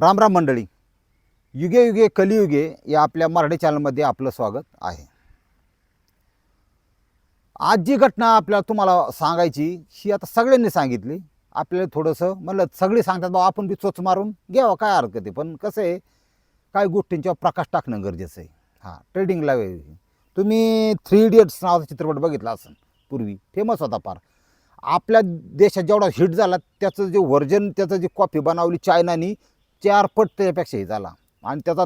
राम राम मंडळी. युगे युगे कलियुगे या आपल्या मराठी चॅनलमध्ये आपलं स्वागत आहे. आज जी घटना आपल्याला तुम्हाला सांगायची ही आता सगळ्यांनी सांगितली. आपल्याला थोडंसं म्हणलं सगळे सांगतात बाबा आपण बी चोच मारून घ्यावं काय हरकत आहे? पण कसं आहे काही गोष्टींच्यावर प्रकाश टाकणं गरजेचं आहे. हां ट्रेडिंगला वेळ तुम्ही थ्री इडियट्स नावाचा चित्रपट बघितला असेल पूर्वी. फेमस होता फार. आपल्या देशात जेवढा हिट झाला त्याचं जे व्हर्जन त्याचं जी कॉपी बनवली चायनानी चार पट त्याच्यापेक्षाही झाला. आणि त्याचा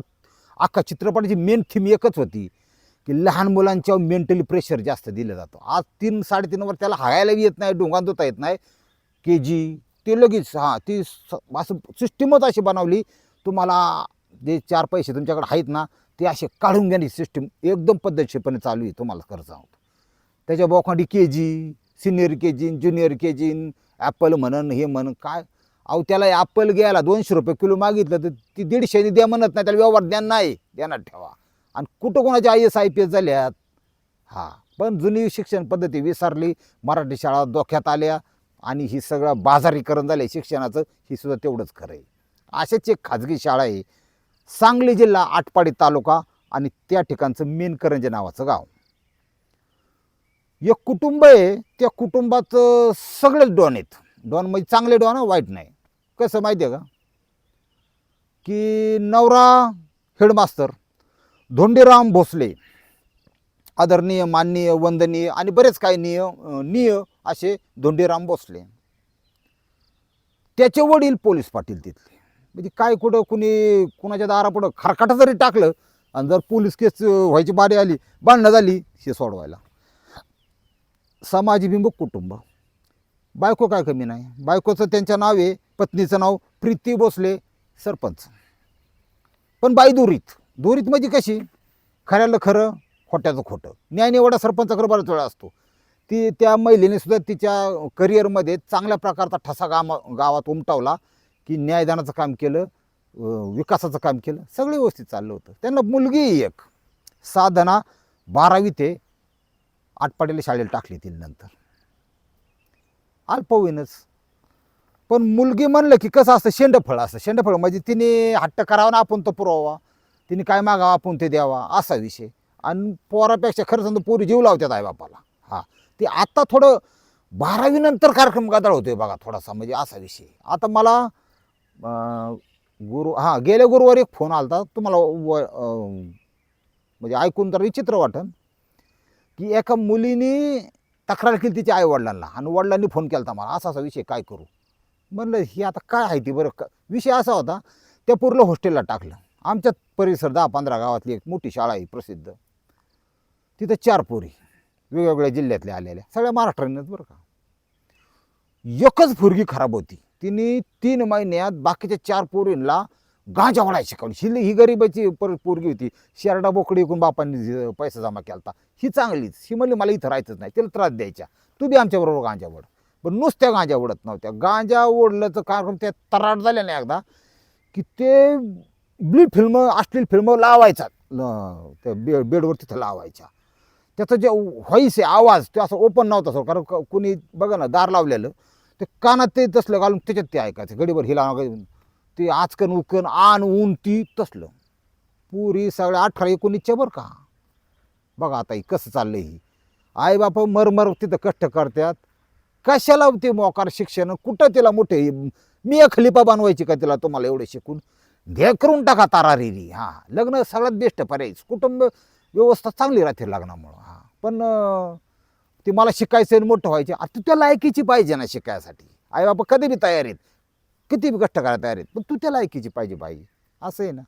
अख्खा चित्रपटाची मेन थीम एकच होती की लहान मुलांच्या मेंटली प्रेशर जास्त दिलं जातं. आज तीन साडेतीन वर त्याला हागायला येत नाही डोंगात धुता येत नाही. के जी ते लगेच हां ती स- असं सिस्टीमच अशी बनवली. तुम्हाला जे चार पैसे तुमच्याकडे आहेत ना ते असे काढून घेण्याची सिस्टीम एकदम पद्धतशीरपणे चालू आहे तुम्हाला खर्च सांगतो त्याच्या बोखांडी K G senior K G junior K G apple म्हणन हे म्हणन काय? अहो त्याला ॲपल घ्यायला दोनशे रुपये किलो मागितलं तर ती दीडशेने द्या म्हणत नाही त्याला व्यवहार ज्ञान नाही. ध्यानात ठेवा. आणि कुठं कोणाच्या I S I P S झाल्यात? हां. पण जुनी शिक्षण पद्धती विसरली मराठी शाळा डोक्यात आल्या आणि ही सगळं बाजारीकरण झालं शिक्षणाचं ही सुद्धा तेवढंच खरं आहे अशाच एक खाजगी शाळा आहे सांगली जिल्हा आटपाडी तालुका आणि त्या ठिकाणचं मेनकरंजे नावाचं गाव. एक कुटुंब आहे त्या कुटुंबात सगळेच डॉन आहेत. डॉन म्हणजे चांगले डॉन वाईट नाही. कसं माहिती आहे का? की नवरा हेडमास्तर धोंडीराम भोसले आदरणीय माननीय वंदनीय आणि बरेच काही निय निय असे धोंडीराम भोसले. त्याचे वडील पोलीस पाटील तिथले. म्हणजे काय कुठं कुणी कुणाच्या दारापुढं खरकाट जरी टाकलं आणि जर पोलीस केस व्हायची बारी आली बांधणं झाली हे सोडवायला. समाजबिंब कुटुंब. बायको काय कमी नाही. बायकोचं त्यांच्या नाव आहे पत्नीचं नाव प्रीती भोसले सरपंच. पण बाई दुरीत. दुरीत म्हणजे कशी? खऱ्याला खरं खोट्याचं खोटं. न्यायनिवडा सरपंचाकडे बराच वेळा असतो. ती त्या महिलेने सुद्धा तिच्या करिअरमध्ये चांगल्या प्रकारचा ठसा गामा गावात उमटवला की न्यायदानाचं काम केलं विकासाचं काम केलं सगळं व्यवस्थित चाललं होतं. त्यांना मुलगी एक. साधना बारावी ते आटपाडीला शाळेला टाकली तिला नंतर. अल्पवयीनच. पण मुलगी म्हणलं की कसं असतं शेंडफळ असतं. शेंडफळ म्हणजे तिने हट्ट करावा ना आपण तो पुरवावा. तिने काय मागावं आपण ते द्यावा. असा विषय. आणि पोरापेक्षा खरं सांगतो पोरी जीव लावतात आई बापाला हा. ते आत्ता थोडं बारावीनंतर कार्यक्रम गदाळ होतोय बघा थोडासा म्हणजे असा विषय. आता मला गुरु हां गेल्या गुरुवारी एक फोन आला होता तुम्हाला व म्हणजे ऐकून तर विचित्र वाटन की एका मुलीने तक्रार केली तिच्या आई वडिलांना आणि वडिलांनी फोन केला होता मला. असा असा विषय काय करू? म्हणलं ही आता काय आहे ती बरं? का विषय असा होता त्या पूर्ण हॉस्टेलला टाकलं. आमच्या परिसर दहा पंधरा गावातली एक मोठी शाळा आहे प्रसिद्ध. तिथं चार पोरी वेगवेगळ्या जिल्ह्यातल्या आलेल्या सगळ्या महाराष्ट्रांनाच बरं का. एकच फुरगी खराब होती. तिने तीन महिन्यात बाकीच्या चार पोरींना गांजा वडायला शिकवली. ही ही गरिबाची पर पोरगी होती. शेरडा बोकडी एकून बापांनी पैसा जमा केला होता ही चांगलीच. ही म्हणली मला इथं राहायचंच नाही. तिला त्रास द्यायच्या तू बी आमच्याबरोबर गांजा ओढ पण नुसत्या गांजा ओढत नव्हत्या. गांजा ओढल्याचं कार्यक्रम त्या तराट झाल्या नाही एकदा की ते ब्ली फिल्म अश्लील फिल्म लावायचा. त्या बे बेडवर तिथं लावायच्या. त्याचं जे व्हॉईस आहे आवाज ते असं ओपन नव्हता सर कारण कोणी कुणी बघा ना दार लावलेलं ते कानात ते तसलं घालून त्याच्यात ते ऐकायचं. गडीभर हिला ते आचकन उकन आण ऊन ती तसलं. पुरी सगळ्या अठरा एकोणीसच्या बरं का. बघा आता ही कसं चाललं ही. आई बापा मरमर तिथं कष्ट करतात. कशाला ते मोकार शिक्षण? कुठं तिला मोठे मी एक खलिपा बनवायची का तिला तुम्हाला एवढे शिकून? घे करून टाका तारारिरी. हां लग्न सगळ्यात बेस्ट पर्याय. कुटुंब व्यवस्था चांगली राहते लग्नामुळं. हां पण ते ती मला शिकायचं आणि मोठं व्हायचे आता त्या लायकीची पाहिजे ना शिकायसाठी. आई बाबा कधी बी तयार आहेत. किती बी कष्ट करायला तयार आहेत. पण तू त्या लायकीची पाहिजे पाहिजे असं आहे ना.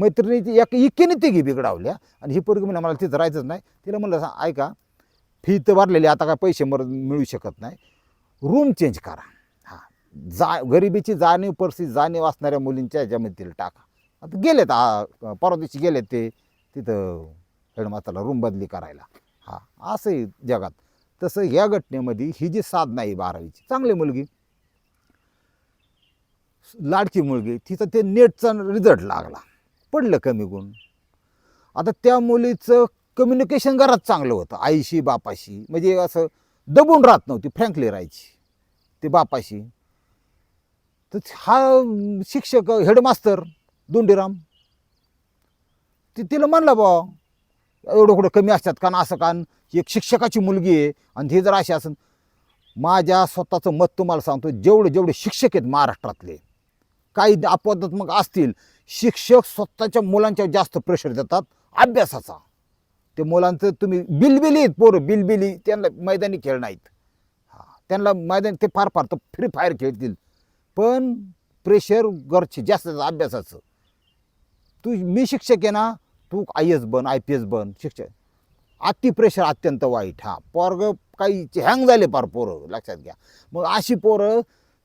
मैत्रिणीची एक इकीने तिघी बिघडावल्या. आणि ही पोरगी म्हणा मला तिथं राहायचंच नाही. तिला म्हणलं ऐका फी तर भरलेली आता काय पैसे मर मिळू शकत नाही. रूम चेंज करा. हां. जा गरिबीची जाणीव परिस्थिती जाणीव असणाऱ्या मुलींच्या ह्याच्यामध्ये टाका. आता गेलेत आ- परवा दिवशी गेलेत ते. तिथं हेडमास्टरला रूम बदली करायला. हां. असं आहे जगात. तसं ह्या घटनेमध्ये ही जी साधना आहे बारावीची चांगली मुलगी. लाडकी मुलगी. तिचं ते नेटचा रिझल्ट लागला. पडलं कमी गुण. आता त्या मुलीचं कम्युनिकेशन घरात चांगलं होतं. आईशी बापाशी. म्हणजे असं दबून राहत नव्हती फ्रँकली राहायची. ते बापाशी. तर हा शिक्षक हेडमास्तर दोंडीराम ती तिला म्हणलं बा एवढं कुठं कमी असतात कारण असं कारण एक शिक्षकाची मुलगी आहे. आणि हे जर अशी असेल माझ्या स्वतःचं मत तुम्हाला सांगतो. जेवढे जेवढे शिक्षक आहेत महाराष्ट्रातले काही अपवादात्मक असतील शिक्षक स्वतःच्या मुलांच्या जास्त प्रेशर देतात अभ्यासाचा. ते मुलांचं तुम्ही बिलबिली आहेत पोरं बिलबिली. त्यांना मैदानी खेळ नाहीत. हां त्यांना मैदानी ते फार फार तर फ्री फायर खेळतील. पण प्रेशर घरचे जास्त अभ्यासाचं. तू मी शिक्षक आहे ना तू आय एस बन आय पी एस बन शिक्षक. अति प्रेशर अत्यंत वाईट. हा पोरग काही हँग झाले पार पोरं लक्षात घ्या. मग अशी पोरं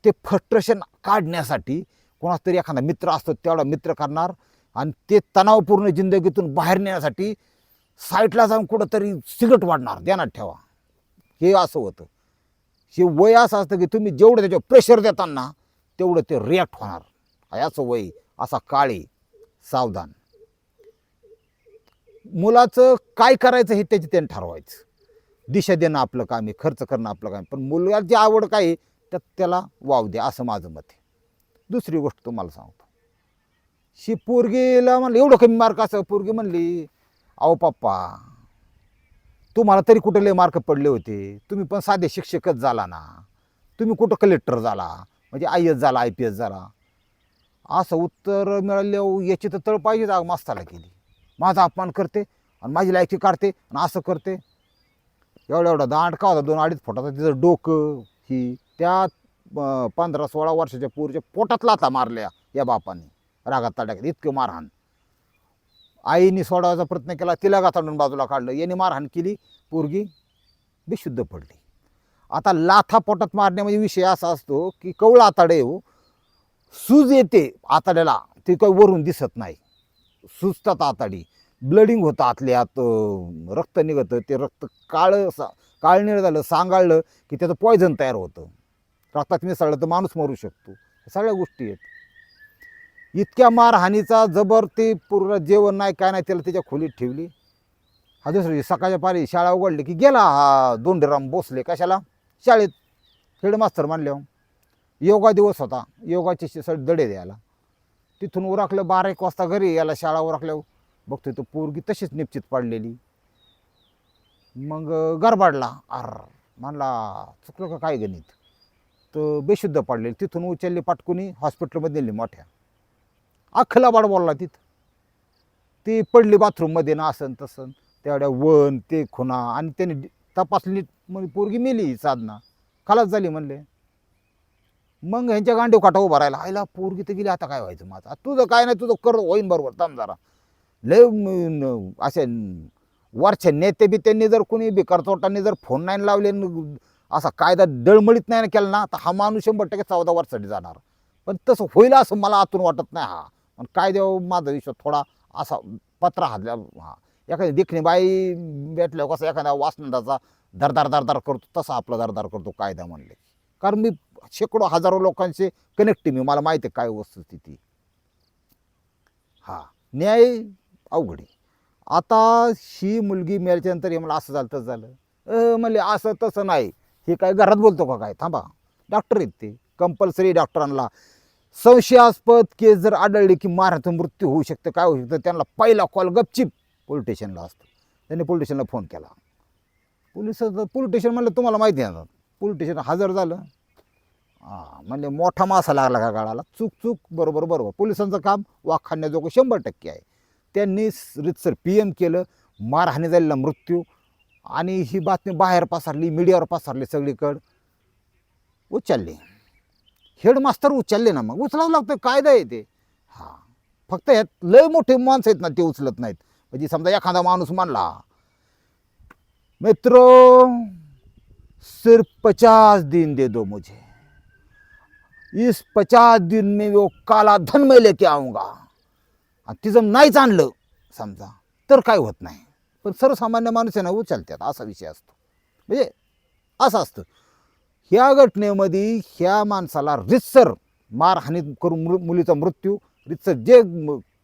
ते फ्रस्ट्रेशन काढण्यासाठी कोणाचा तरी एखादा मित्र असतो तेवढा मित्र करणार आणि ते तणावपूर्ण जिंदगीतून बाहेर नेण्यासाठी साईटला जाऊन कुठंतरी सिगरेट वाढणार ध्यानात ठेवा. हे असं होतं. हे वय असं असतं की तुम्ही जेवढं त्याच्यावर प्रेशर देताना तेवढं ते रिॲक्ट होणार. याचं वय असा काळे सावधान. मुलाचं काय करायचं हे त्याची त्याने ठरवायचं. दिशा देणं आपलं काम आहे खर्च करणं आपलं काम आहे. पण मुलगाची आवड काय आहे त्यात त्याला वाव द्या असं माझं मत आहे. दुसरी गोष्ट तुम्हाला सांगतो. शी पोरगीला म्हणलं एवढं कमी मार्क असं पोरगी म्हणली अहो पप्पा तुम्हाला तरी कुठं लय मार्क पडले होते? तुम्ही पण साधे शिक्षकच झाला ना. तुम्ही कुठं कलेक्टर झाला? म्हणजे आय एस झाला आय पी एस झाला. असं उत्तर मिळालं याची तर तळ पाहिजे जाग मास्ताला केली. माझा अपमान करते आणि माझी लायकी काढते आणि असं करते. एवढा एवढा दांड का होता? दोन अडीच फुटाचा तिचं डोकं ही त्या पंधरा सोळा वर्षाच्या पूरच्या पोटात लाथा मारल्या या बापाने. रागात तडाख्यात. इतकं मारहाण. आईने सोडवायचा प्रयत्न केला तिला गाथाडून बाजूला काढलं? याने मारहाण केली पोरगी बेशुद्ध पडली. आता लाथा पोटात मारण्यामध्ये विषय असा असतो की कवळ आताडे हो. सूज येते आताड्याला ते काही वरून दिसत नाही. सुजतात आताडी. ब्लडिंग होतं आतल्या आत रक्त निघतं ते रक्त काळं सा काळनिळ झालं सांगाळलं की त्याचं पॉयझन तयार होतं. रक्तात मिसळलं तर माणूस मरू शकतो. सगळ्या गोष्टी आहेत. इतक्या मारहाणीचा जबर ते पूर्ण जेवण नाही काय नाही त्याला त्याच्या खोलीत ठेवली. हा दुसरी सकाळच्या पारी शाळा उघडली की गेला हा दोंडराम भोसले कशाला? शाळेत हेडमास्तर मानले योगा दिवस होता. योगाचे श- दडे द्यायला. तिथून उरकलं बारा एक वाजता घरी याला शाळा उरकल्यावर. बघतोय तो पोरगी तशीच निश्चित पडलेली. मग गरबाडला. अर म्हणला चुकलं का काय गणित? तर बेशुद्ध पडलेली. तिथून उचलली पाटकुनी हॉस्पिटलमध्ये नेली मोठ्या. अख्खला बाड बोलला तिथं. ती पडली बाथरूममध्ये ना असं तसं तेवढ्या वन ते खुणा आणि त्याने तपासली म्हणजे पोरगी मेली साधना. खालाच झाली म्हणले. मग ह्यांच्या गांडीव काटा उभा राहिला. आईला पोरगी तर गेली आता काय व्हायचं माझं? तुझं काय नाही तुझं कर होईन बरोबर थांब जरा. लय न- असे वरच्या नेते बी त्यांनी जर कोणी बी चोटांनी जर फोन नाही लावले न- असा कायदा दळमळीत नाही केला ना तर हा माणूस शंभर टक्के चौदा वर्षासाठी जाणार. पण तसं होईल असं मला आतून वाटत नाही हा. पण कायद्यावर माझा विश्वास थोडा असा पत्रा हातल्या हा. एखादी देखणी बाई भेटल्यावर कसं एखाद्या वासनदाचा दरदार दरदार करतो तसा आपला दरदार करतो कायदा म्हणले. कारण मी शेकडो हजारो लोकांचे कनेक्ट मी मला माहिती आहे काय वस्तुस्थिती. हा न्याय अवघड आहे. आता ही मुलगी मेल्याच्यानंतर हे मला असं झालं तसं झालं. अ म्हणले असं तसं नाही. हे काय घरात बोलतो का काय? थांबा. डॉक्टर आहेत ते. कंपल्सरी डॉक्टरांना संशयास्पद केस जर आढळले की मारायचा मृत्यू होऊ शकतं काय होऊ शकतं त्यांना पहिला कॉल गपचिप पोलीस स्टेशनला असतो. त्यांनी पोलीस स्टेशनला फोन केला. पोलीस पोलीस स्टेशन म्हणलं तुम्हाला माहिती आहे पोलीस स्टेशन हजर झालं. हां म्हणजे मोठा मासा लागला का गाळाला? चूक चूक बरोबर बरोबर. पोलिसांचं काम वाखाण्याजोगं शंभर टक्के आहे. त्यांनी रितसर पी एम केलं मारहाणी झालेला मृत्यू आणि ही बातमी बाहेर पसरली मीडियावर पसरली सगळीकडं. उचलली. हेडमास्तर उचलले ना मग उचलावं लागतं कायदा आहे ते. हां फक्त ह्यात लय मोठे माणसं आहेत ना ते उचलत नाहीत. म्हणजे समजा एखादा माणूस मानला मित्रों सिर्फ पचास दिन दे दो मुझे. इस पचास दिन में वो काला धन मैं लेके आऊंगा. आणि तिचं नाहीच आणलं समजा. तर काय होत नाही. पण सर्वसामान्य माणूस आहे ना उचलतात. असा विषय असतो. म्हणजे असं असतं. ह्या घटनेमध्ये ह्या माणसाला रितसर मारहाणी करून मृ मुलीचा मृत्यू रितसर जे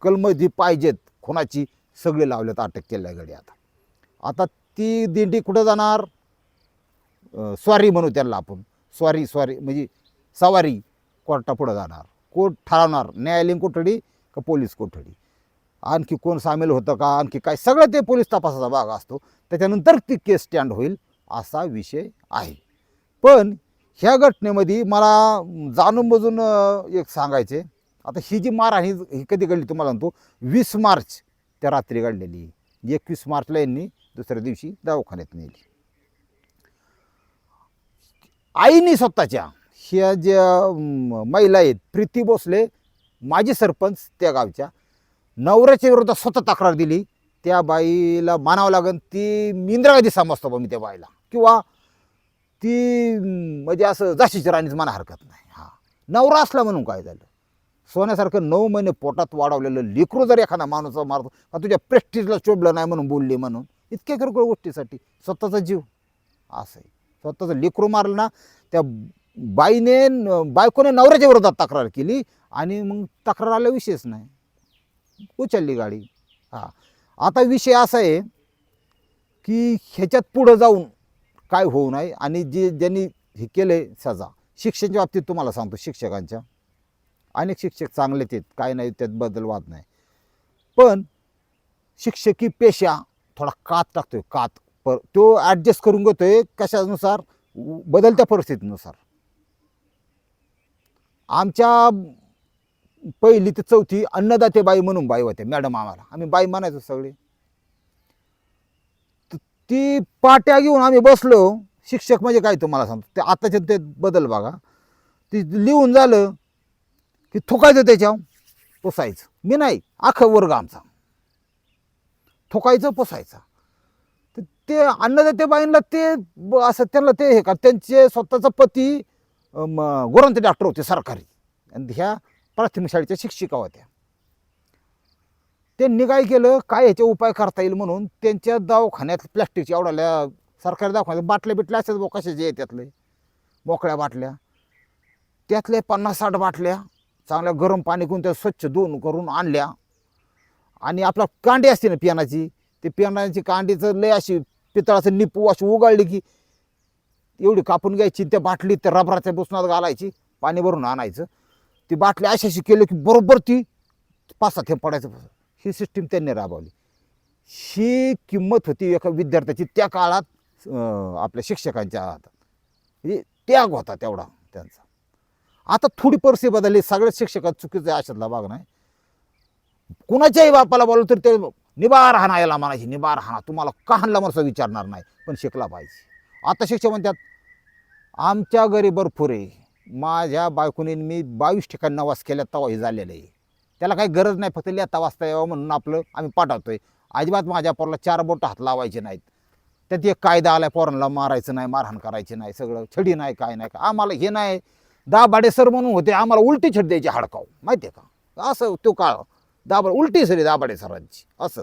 कलम जी पाहिजेत खुनाची सगळे लावलेत अटक केल्या गडी आता आता ती दिंडी कुठं जाणार? स्वारी म्हणू त्यांना आपण. स्वारी स्वारी म्हणजे सवारी कोर्टापुढं जाणार. कोर्ट ठरवणार. न्यायालयीन कोठडी का पोलीस कोठडी? आणखी कोण सामील होतं का? आणखी काय? सगळं ते पोलीस तपासाचा भाग असतो. त्याच्यानंतर ती केस स्टँड होईल असा विषय आहे. पण ह्या घटनेमध्ये मला जाणून बजून एक सांगायचे आता ही जी मारहाण ही ही कधी घडली तुम्हाला सांगतो. वीस मार्च त्या रात्री घडलेली. एकवीस मार्चला यांनी दुसऱ्या दिवशी दवाखान्यात नेली. आईने स्वतःच्या ह्या ज्या महिला आहेत प्रीती भोसले माजी सरपंच त्या गावच्या नवऱ्याच्या विरोधात स्वतः तक्रार दिली. त्या बाईला मानावं लागेल ती इंदिरा गांधी समजतो बा मी त्या बाईला. किंवा ती म्हणजे असं जाशीची राणीच मला हरकत नाही. हा. नवरा असला म्हणून काय झालं? सोन्यासारखं नऊ महिने पोटात वाढवलेलं लेकरू जर एखादा माणूस मारतो का तुझ्या प्रेस्टिजला चोबलं नाही म्हणून बोलली म्हणून इतक्या किरकोळ गोष्टीसाठी. स्वतःचा जीव. असं आहे. स्वतःचं लेकरू मारलं ना त्या बाईने बायकोने नवऱ्याच्या विरोधात तक्रार केली आणि मग तक्रार आल्या विषयच नाही. उचलली गाडी. हां. आता विषय असा आहे की ह्याच्यात पुढं जाऊन काय होऊ नये आणि जे ज्यांनी हे केलं सजा शिक्षणच्या बाबतीत तुम्हाला सांगतो शिक्षकांच्या. अनेक शिक्षक चांगले आहेत काय नाही त्यात बदल वाद नाही. पण शिक्षकी पेशा थोडा कात टाकतोय कात. पर तो ॲडजस्ट करून घेतोय कशानुसार? बदलत्या परिस्थितीनुसार. आमच्या पहिली ते चौथी अन्नदाते बाई म्हणून बाई होते मॅडम आम्हाला. आम्ही बाई म्हणायचो सगळे. ती पाट्या घेऊन आम्ही बसलो. शिक्षक म्हणजे काय तुम्हाला सांगतो? ते आताचे ते बदल बघा. ती लिहून झालं की थुकायचं त्याच्यावर पुसायचं. मी नाही अख वर्ग आमचा. थुकायचं पुसायचं. तर ते अन्नदाते बाईंना ते ब- असं त्यांना ते हे का त्यांचे स्वतःचा पती गोरंते डॉक्टर होते सरकारी. आणि ह्या प्राथमिक शाळेच्या शिक्षिका होत्या. त्यांनी काय केलं? काय ह्याचे उपाय करता येईल म्हणून त्यांच्या दवाखान्यात प्लॅस्टिकच्या एवढ्या सरकारी दवाखान्यात बाटल्या बिटल्या असतात बो कशाचे आहे त्यातले? मोकळ्या बाटल्या. त्यातले पन्नास साठ बाटल्या चांगल्या गरम पाणी करून त्या स्वच्छ धुवून करून आणल्या. आणि आपला कांडी असते ना पियानाची ते पियानाची कांडीचं लय अशी पितळाचं निपू अशी उगाळली की एवढी कापून घ्यायची त्या बाटलीत त्या रबराच्या बुसनात घालायची पाणी भरून आणायचं. ती बाटली अशी अशी केली की बरोबर ती पाच सात थेंब पडायचं. ही सिस्टीम त्यांनी राबवली. ही किंमत होती एका विद्यार्थ्याची त्या काळात आपल्या शिक्षकांच्या हातात. म्हणजे त्याग होता तेवढा त्यांचा. आता थोडी परिस्थिती बदलली सगळ्याच शिक्षकात चुकीचं आहे अशातला भाग नाही. कुणाच्याही बापाला बोललो तर ते निबार हाना याला म्हणायची निबार हाना तुम्हाला का हाणला मला विचारणार नाही पण शिकला पाहिजे. आता शिक्षक म्हणतात आमच्या घरी भरपूर आहे. माझ्या बायकोने मी बावीस ठिकाणी नवास केल्या तवा हे झालेलं आहे. त्याला काही गरज नाही फक्त लिहता वाचता यावं म्हणून आपलं आम्ही पाठवतोय. अजिबात माझ्या पोराला चार बोट हात लावायचे नाहीत. त्यात एक कायदा आलाय पोरांना मारायचं नाही मारहाण करायची नाही सगळं छडी नाही काय नाही का आम्हाला हे नाही. दाभाडे सर म्हणून होते आम्हाला उलटी छडी द्यायची हाडकाव माहिती आहे का? असं तो काळ दाबा उलटी सरी दाभाडे सरांची असं.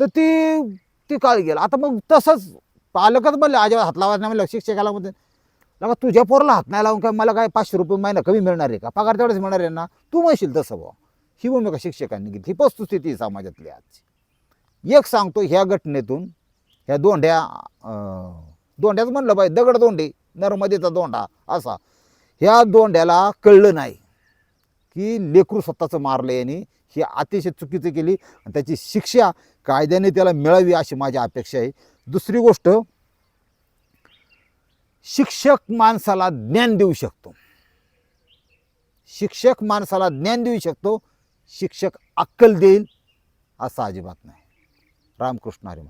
तर ती ती काळ गेला. आता मग तसंच पालकच म्हणले अजिबात हात लावायचं नाही म्हणलं शिक्षकाला म्हणते लगा तुझ्या पोराला हात नाही लावून काय मला काय पाचशे रुपये महिना कमी मिळणार आहे का? पगार तेवढंच मिळणार आहे ना? तू म्हणशील तसं बुवा. ही भूमिका शिक्षकांनी घेतली. ही वस्तुस्थिती समाजातली आजची. एक सांगतो ह्या घटनेतून ह्या दोंड्या दोंड्याचं दोंड्याच म्हणलं पाहिजे दगड दोंडे नर्मदेचा दोंडा असा. ह्या दोंड्याला कळलं नाही की लेकरू स्वतःचं मारलं यांनी. ही अतिशय चुकीचं केली आणि त्याची शिक्षा कायद्याने त्याला मिळावी अशी माझी अपेक्षा आहे. दुसरी गोष्ट शिक्षक माणसाला ज्ञान देऊ शकतो. शिक्षक माणसाला ज्ञान देऊ शकतो. शिक्षक अक्कल देईल असं अजिबात नाही. रामकृष्ण हरी